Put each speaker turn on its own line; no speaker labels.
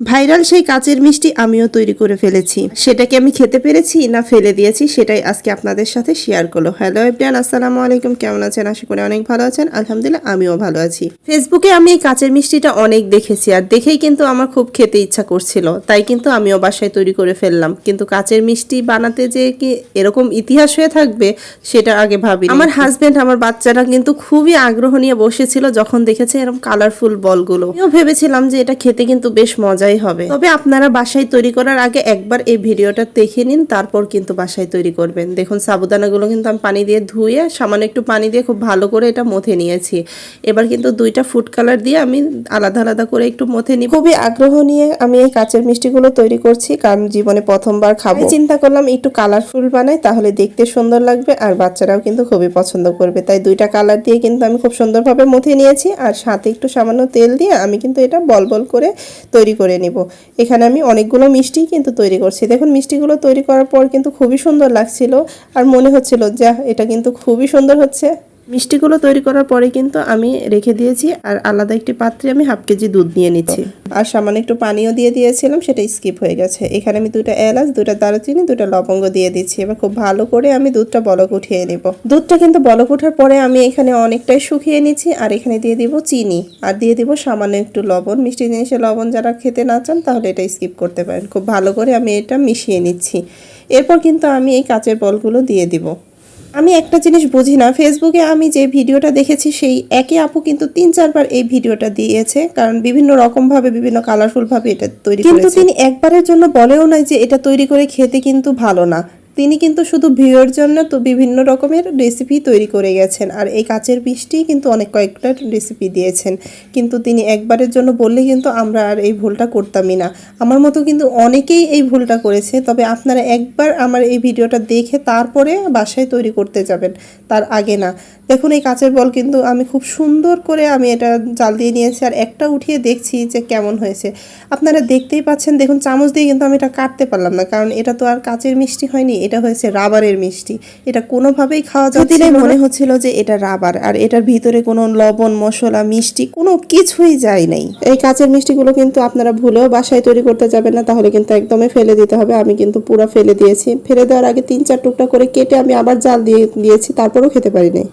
Viral সেই কাচের মিষ্টি আমিও তৈরি করে ফেলেছি। সেটাকে আমি খেতে পেরেছি না ফেলে দিয়েছি সেটাই আজকে আপনাদের সাথে শেয়ার করল। হ্যালো এভরিয়ান আসসালামু আলাইকুম। কেমন আছেন? আশা করি অনেক ভালো আছেন। আলহামদুলিল্লাহ, আমিও ভালো আছি। ফেসবুকে আমি এই কাচের মিষ্টিটা অনেক দেখেছি আর দেখেই কিন্তু আমার খুব খেতে ইচ্ছা করছিল। তাই কিন্তু আমিও বাসায় তৈরি করে ফেললাম। কিন্তু কাচের মিষ্টি বানাতে যে কি এরকম ইতিহাস হয়ে থাকবে, সেটা আগে ভাবি আমার হাজব্যান্ড আমার বাচ্চারা কিন্তু খুবই আগ্রহ নিয়ে বসেছিল যখন দেখেছে এরকম কালারফুল বলগুলো। আমিও ভেবেছিলাম যে এটা খেতে কিন্তু বেশ মজাই হবে। তবে আপনারা বাসায় তৈরি করার আগে একবার এই ভিডিওটা দেখে নিন তারপর কিন্তু বাসায় তৈরি করবেন। দেখুন সাবুদানাগুলো কিন্তু আমি পানি দিয়ে ধুয়ে সামান্য একটু পানি দিয়ে খুব ভালো করে এটা মথে নিয়েছি। এবার কিন্তু দুইটা ফুড কালার দিয়ে আমি আলাদা আলাদা করে একটু মথে নিই খুবই আগ্রহ নিয়ে আমি এই কাচের মিষ্টিগুলো তৈরি করছি কারণ জীবনে প্রথমবার খাব। চিন্তা করলাম একটু কালারফুল বানাই তাহলে দেখতে সুন্দর লাগবে আর বাচ্চারাও কিন্তু খুবই পছন্দ করবে। তাই দুইটা কালার দিয়ে কিন্তু আমি খুব সুন্দরভাবে মথে নিয়েছি আর সাথে একটু সামান্য তেল দিয়ে আমি কিন্তু এটা বল বল করে তৈরি করে নিব। এখানে আমি অনেকগুলো মিষ্টি কিন্তু তৈরি করছি। দেখুন, মিষ্টিগুলো তৈরি করার পর কিন্তু খুবই সুন্দর লাগছিল আর মনে হচ্ছিল যা এটা কিন্তু খুবই সুন্দর হচ্ছে। মিষ্টিগুলো তৈরি করার পরে কিন্তু আমি রেখে দিয়েছি আর আলাদা একটি পাত্রে আমি হাফ কেজি দুধ নিয়ে নিচ্ছি। আর সামান্য একটু পানিও দিয়ে দিয়েছিলাম, সেটা স্কিপ হয়ে গেছে। এখানে আমি দুটো এলাচ, দুটো দারুচিনি, দুটো লবঙ্গ দিয়ে দিচ্ছি। এবার খুব ভালো করে আমি দুধটা বলক উঠিয়ে নেব। দুধটা কিন্তু বলক ওঠার পরে আমি এখানে অনেকটাই শুকিয়ে নিচ্ছি আর এখানে দিয়ে দিব চিনি। আর দিয়ে দিব সামান্য একটু লবণ। মিষ্টি জিনিসে লবণ যারা খেতে না চান, তাহলে এটা স্কিপ করতে পারেন। খুব ভালো করে আমি এটা মিশিয়ে নিচ্ছি। এরপর কিন্তু আমি এই কাচের বলগুলো দিয়ে দিব। আমি একটা জিনিস বুঝি না ফেসবুকে আমি যে ভিডিওটা দেখেছি সেই একই আপু কিন্তু তিন চারবার এই ভিডিওটা দিয়েছে কারণ বিভিন্ন রকম ভাবে বিভিন্ন কালারফুল ভাবে এটা তৈরি কিন্তু তিনি একবারের জন্য বলেও নাই যে এটা তৈরি করে খেতে কিন্তু ভালো না। তিনি কিন্তু শুধু ভিউয়ের জন্য তো বিভিন্ন রকমের রেসিপি তৈরি করে গেছেন। আর এই কাচের মিষ্টি কিন্তু অনেক কয়েকটা রেসিপি দিয়েছেন। কিন্তু তিনি একবারের জন্য বললে কিন্তু আমরা আর এই ভুলটা করতামই না। আমার মতো কিন্তু অনেকেই এই ভুলটা করেছে। তবে আপনারা একবার আমার এই ভিডিওটা দেখে তারপরে বাসায় তৈরি করতে যাবেন। তার আগে না। দেখুন, এই কাচের বল কিন্তু আমি খুব সুন্দর করে আমি এটা জাল দিয়ে নিয়েছি আর একটা উঠিয়ে দেখছি যে কেমন হয়েছে। আপনারা দেখতেই পাচ্ছেন, দেখুন, চামচ দিয়ে কিন্তু আমি এটা কাটতে পারলাম না। কারণ এটা তো আর কাচের মিষ্টি হয়নি। এটা হয়েছে রাবারের মিষ্টি। এটা কোনোভাবেই খাওয়া যায় না। মনে হচ্ছিল যে এটা রাবার, আর এটার ভিতরে কোনো লবণ, মশলা, মিষ্টি কোনো কিছুই যায় নাই। এই কাঁচের মিষ্টিগুলো কিন্তু আপনারা ভুলেও বাসায় তৈরি করতে যাবেন না, তাহলে কিন্তু একদমই ফেলে দিতে হবে। আমি কিন্তু পুরো ফেলে দিয়েছি। ফেলে দেওয়ার আগে তিন চার টুকটা করে কেটে আমি আবার জাল দিয়ে দিয়েছি, তারপরেও খেতে পারি নাই